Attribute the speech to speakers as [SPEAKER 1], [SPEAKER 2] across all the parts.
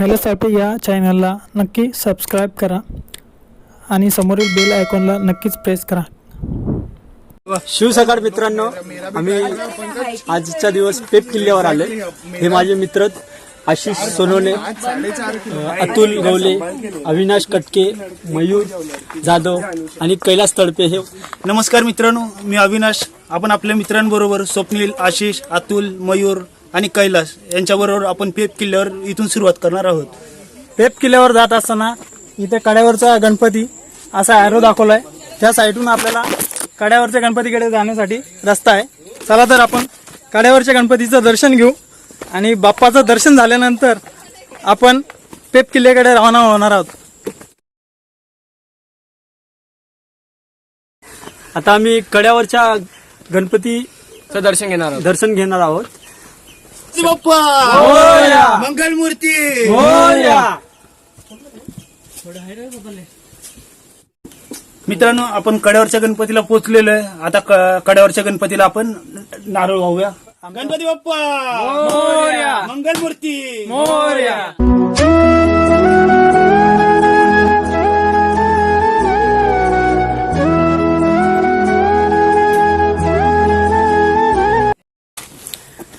[SPEAKER 1] सापे या चॅनलला नक्की सबस्क्राईब करा. आणि समोरील बेल आयकॉनला नक्कीच प्रेस करा.
[SPEAKER 2] शिवसकाळ मित्रांनो आम्ही आजचा दिवस पेप किल्ल्यावर आले हे माझे मित्र आशिष सोनवणे अतुल गवले अविनाश कटके मयूर जाधव आणि कैलास तळपे हे
[SPEAKER 3] नमस्कार मित्रांनो मी अविनाश. आपण आपल्या मित्रांबरोबर स्वप्नील आशिष अतुल मयूर आणि कैलास यांच्याबरोबर आपण पेप किल्ल्यावर इथून सुरुवात करणार आहोत.
[SPEAKER 1] पेप किल्ल्यावर जात असताना इथे कड्यावरचा गणपती असा ॲरो दाखवलाय. त्या साईडून आपल्याला कड्यावरच्या गणपतीकडे जाण्यासाठी रस्ता आहे. चला तर आपण कड्यावरच्या गणपतीचं दर्शन घेऊ आणि बाप्पाचं दर्शन झाल्यानंतर आपण पेप किल्ल्याकडे रवाना होणार आहोत.
[SPEAKER 2] आता आम्ही कड्यावरच्या गणपतीचं
[SPEAKER 4] दर्शन घेणार आहोत.
[SPEAKER 2] दर्शन घेणार आहोत.
[SPEAKER 3] मंगलमूर्ती! मित्रांनो आपण कड्यावरच्या गणपतीला पोहोचलेलो आहे. आता कड्यावरच्या गणपतीला आपण नारळ वाहूया. गणपती बाप्पा!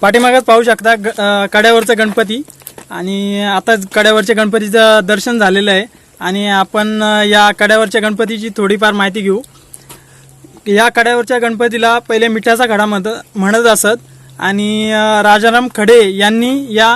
[SPEAKER 1] पाठीमागच पाहू शकता ग- अं, कड्यावरचा गणपती. आणि आता कड्यावरच्या गणपतीचं दर्शन झालेलं आहे. आणि आपण अं, या कड्यावरच्या गणपतीची थोडीफार माहिती घेऊ. या कड्यावरच्या गणपतीला पहिले मिठाचा खडा म्हणत म्हणत असत. आणि अं, राजाराम खडे यांनी या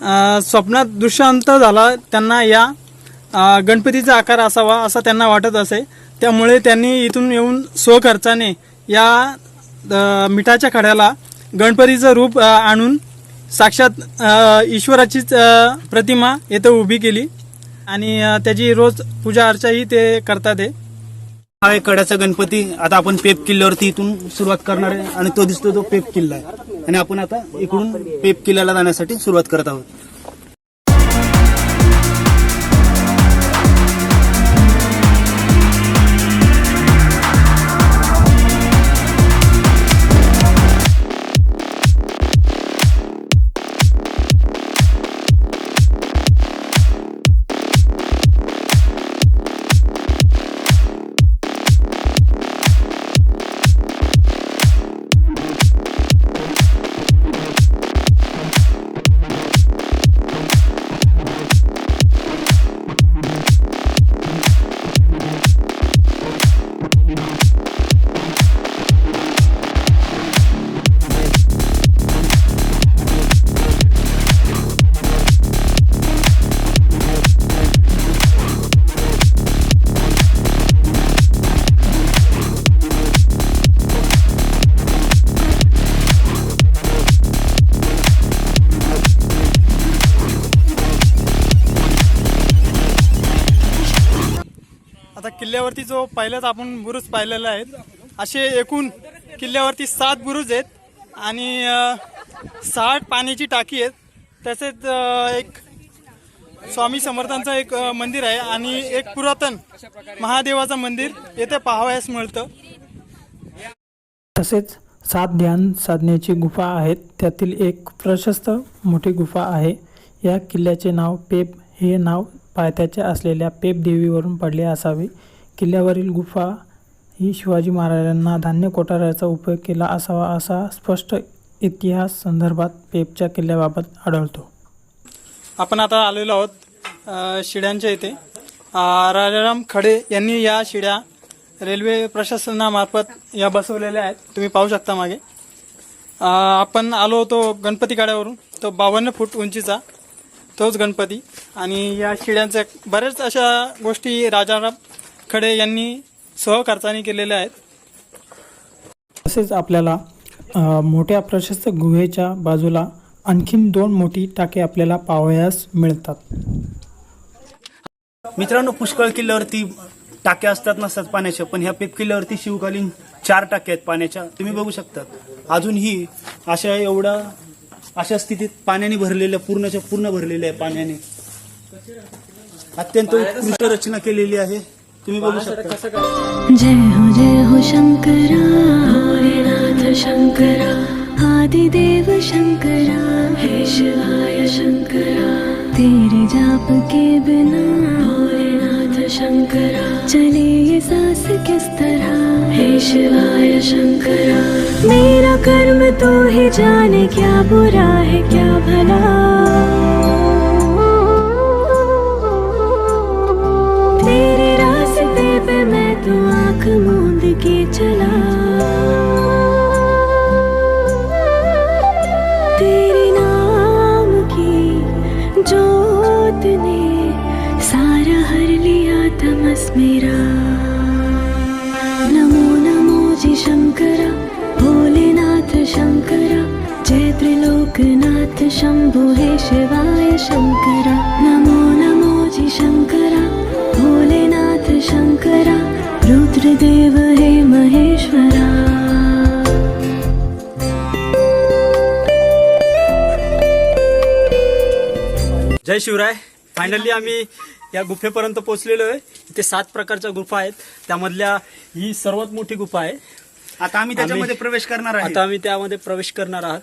[SPEAKER 1] अं, स्वप्नात दुष्यांत झाला. त्यांना या अं, गणपतीचा आकार असावा असं त्यांना वाटत असे. त्यामुळे त्यांनी इथून येऊन स्वखर्चाने या अं, मिठाच्या खड्याला गणपतीचं रूप आणून साक्षात ईश्वराचीच प्रतिमा येथे उभी केली. आणि त्याची रोज पूजा अर्चाही ते करतात आहे
[SPEAKER 3] हा आहे कड्याचा गणपती. आता आपण पेप किल्ल्यावरती इथून सुरुवात करणार आहे. आणि तो दिसतो तो पेप किल्ला आहे. आणि आपण आता इकडून पेप किल्ल्याला जाण्यासाठी सुरुवात करत आहोत.
[SPEAKER 1] किल्ल्यावरती जो पहिलाच आपण बुरुज पाहिलेला आहे असे एकूण किल्ल्यावरती सात बुरुज आहेत आणि साठ पाण्याची टाकी आहेत. तसेच एक स्वामी समर्थांचं एक मंदिर आहे आणि एक पुरातन महादेवाचं मंदिर येथे पाहावयास मिळतं. तसेच सात ध्यान साधण्याची गुफा आहेत. त्यातील एक प्रशस्त मोठी गुफा आहे. या किल्ल्याचे नाव पेप. हे नाव पायथ्याचे असलेल्या पेप देवीवरून पडले असावे. किल्ल्यावरील गुफा ही शिवाजी महाराजांना धान्य कोठाराचा उपयोग केला असावा असा स्पष्ट इतिहास संदर्भात पेपच्या किल्ल्याबाबत आढळतो. आपण आता आलेलो आहोत शिड्यांच्या इथे. राजाराम खडे यांनी या शिड्या रेल्वे प्रशासनामार्फत या बसवलेल्या आहेत. तुम्ही पाहू शकता मागे. आपण आलो होतो गणपती गाड्यावरून. तो बावन्न फूट उंचीचा तोच गणपती. आणि या शिड्यांच्या बऱ्याच अशा गोष्टी राजाराम खडे यांनी सहखर्चाने केलेल्या आहेत. तसेच आपल्याला मोठ्या प्रशस्त गुहेच्या बाजूला आणखीन दोन मोठी टाके आपल्याला पाहावयास मिळतात.
[SPEAKER 3] मित्रांनो पुष्कळ किल्ल्यावरती टाक्या असतात नसतात पाण्याच्या पण ह्या पेप किल्ल्यावरती शिवकालीन चार टाक्या आहेत पाण्याच्या. तुम्ही बघू शकता अजूनही अशा एवढा अशा स्थितीत पाण्याने भरलेल्या पूर्णच्या पूर्ण भरलेल्या आहे पाण्याने. अत्यंत उत्कृष्ट रचना केलेली आहे. तुम्ही बघू शकता
[SPEAKER 5] जय हो जय हो शंकरा भोलेनाथ शंकरा
[SPEAKER 4] आदिदेव शंकरा हे शिवाय शंकरा तेरे जाप के बिना भोलेनाथ शंकरा चले ये सांस किस तरह? हे शिवाय शंकरा मेरा कर्म तो ही जाने क्या बुरा है क्या भला? त्रिलोकनाथ शंभु हे शिवाय शंकरा. नमो नमो जी शंकरा. भोलेनाथ शंकरा. रुद्रदेव हे महेश्वरा.
[SPEAKER 2] जय शिवराय. फायनली आम्ही या गुफेपर्यंत पोहोचलेलो आहे. इथे सात प्रकारच्या गुफा आहेत. त्यामधल्या ही सर्वात मोठी गुफा आहे.
[SPEAKER 3] आता आम्ही त्याच्यामध्ये प्रवेश करणार
[SPEAKER 2] आता
[SPEAKER 3] आहे
[SPEAKER 2] आम्ही त्यामध्ये प्रवेश करणार आहात.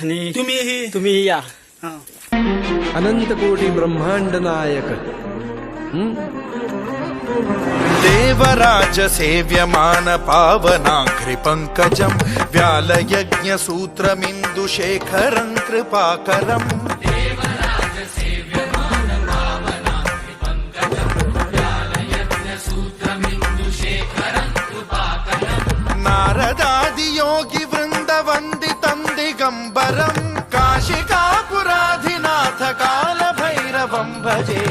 [SPEAKER 2] आणि
[SPEAKER 3] तुम्ही ही
[SPEAKER 2] तुम्ही या
[SPEAKER 3] हा.
[SPEAKER 5] अनंतकोटी ब्रह्मांड नायक
[SPEAKER 6] देवराज सेव्यमान पावनाघ्रि पङ्कजम् व्यालयज्ञसूत्रमिन्दुशेखरम् कृपाकरम् नारदादियोगि वृन्दवन्दितम् दिगम्बरम् काशिकापुराधिनाथ कालभैरवम् भजे।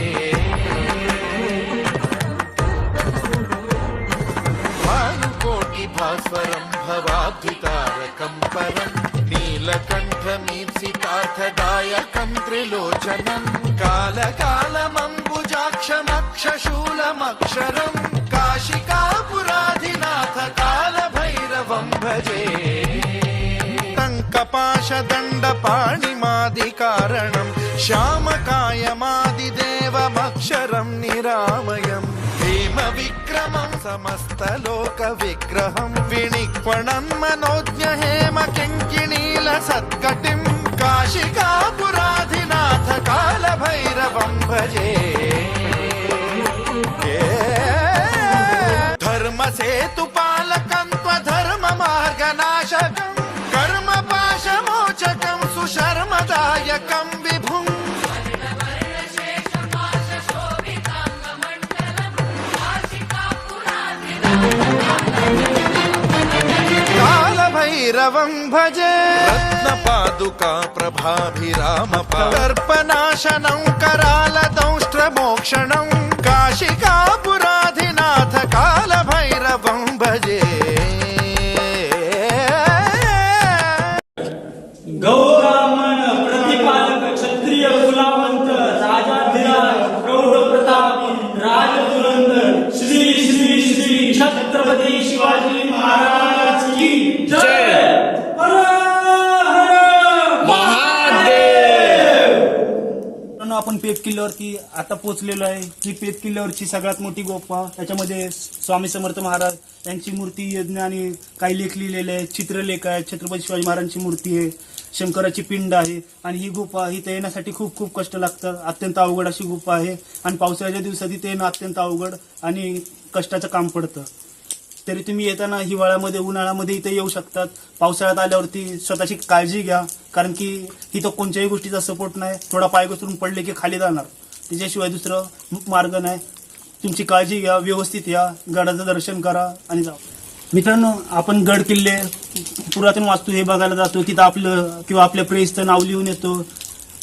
[SPEAKER 6] भानुकोटि भास्वरम् भवाब्धितारकम् परम् नीलकण्ठमीप्सितार्थदायकम् त्रिलोचनम् कालकालमम्बुजाक्षमक्षशूलमक्षरम् काशिकापुराधिनाथ कालभैरवम् भजे। टङ्कपाशदण्डपाणिमादिकारणम् श्यामकायमादिदेवमक्षरम् निरामयम् भीमविक्रमम् समस्तलोकविग्रहम् विनिक्वणम् मनोज्ञ हेम किङ्किणीलसत्कटिम् काशिकापुराधिनाथ कालभैरवम् भजे धर्मसेतुपालकम् कालभैरवम् भजे रत्नपादुका प्रभाभिराम दर्पनाशनम् करालदंष्ट्रमोक्षणम् काशिकापुराधिनाथ
[SPEAKER 3] मित्रांनो, किल्ल्यावरती आता पोहोचलेलो आहे. ही पेप किल्ल्यावरची सगळ्यात मोठी गोफा. त्याच्यामध्ये स्वामी समर्थ महाराज यांची मूर्ती यज्ञ आणि काही लेख लिहिलेले आहेत. चित्रलेख आहे छत्रपती शिवाजी महाराजांची मूर्ती आहे. शंकराची पिंड आहे. आणि ही गुफा ही येण्यासाठी खूप खूप कष्ट लागतात. अत्यंत अवघड अशी गुफा आहे. आणि पावसाळ्याच्या दिवसात इथे येणं अत्यंत अवघड आणि कष्टाचं काम पडतं. तरी तुम्ही येताना हिवाळ्यामध्ये उन्हाळ्यामध्ये इथे येऊ शकतात. पावसाळ्यात आल्यावरती स्वतःची काळजी घ्या. कारण की इथं कोणत्याही गोष्टीचा सपोर्ट नाही. थोडा पाय घसरून पडले की खाली जाणार. त्याच्याशिवाय दुसरं मार्ग नाही. तुमची काळजी घ्या व्यवस्थित या. गडाचं दर्शन करा आणि जा. मित्रांनो आपण गड किल्ले पुरातन वास्तू हे बघायला जातो. तिथं आपलं किंवा आपल्या प्रेसचं नाव लिहून येतो.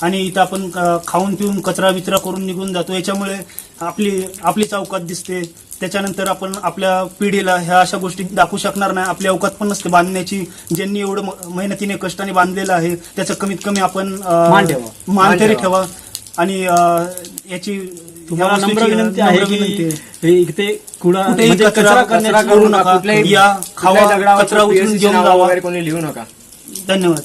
[SPEAKER 3] आणि इथं आपण खाऊन पिऊन कचरा विचरा करून निघून जातो. याच्यामुळे आपली आपली चौकात दिसते. त्याच्यानंतर आपण आपल्या पिढीला ह्या अशा गोष्टी दाखवू शकणार नाही. आपली अवकात पण नसते. बांधण्याची ज्यांनी एवढं मेहनतीने कष्टाने बांधलेलं आहे त्याचं कमीत कमी आपण
[SPEAKER 2] मान
[SPEAKER 3] तरी ठेवा. आणि याची
[SPEAKER 2] तुम्हाला नम्र विनंती आहे की. हे इथे कुडा म्हणजे
[SPEAKER 3] कचरा करू
[SPEAKER 2] नका.
[SPEAKER 3] या खावा कचरा उचलून घेऊन जावा.
[SPEAKER 5] कोणी लिहू नका.
[SPEAKER 3] धन्यवाद.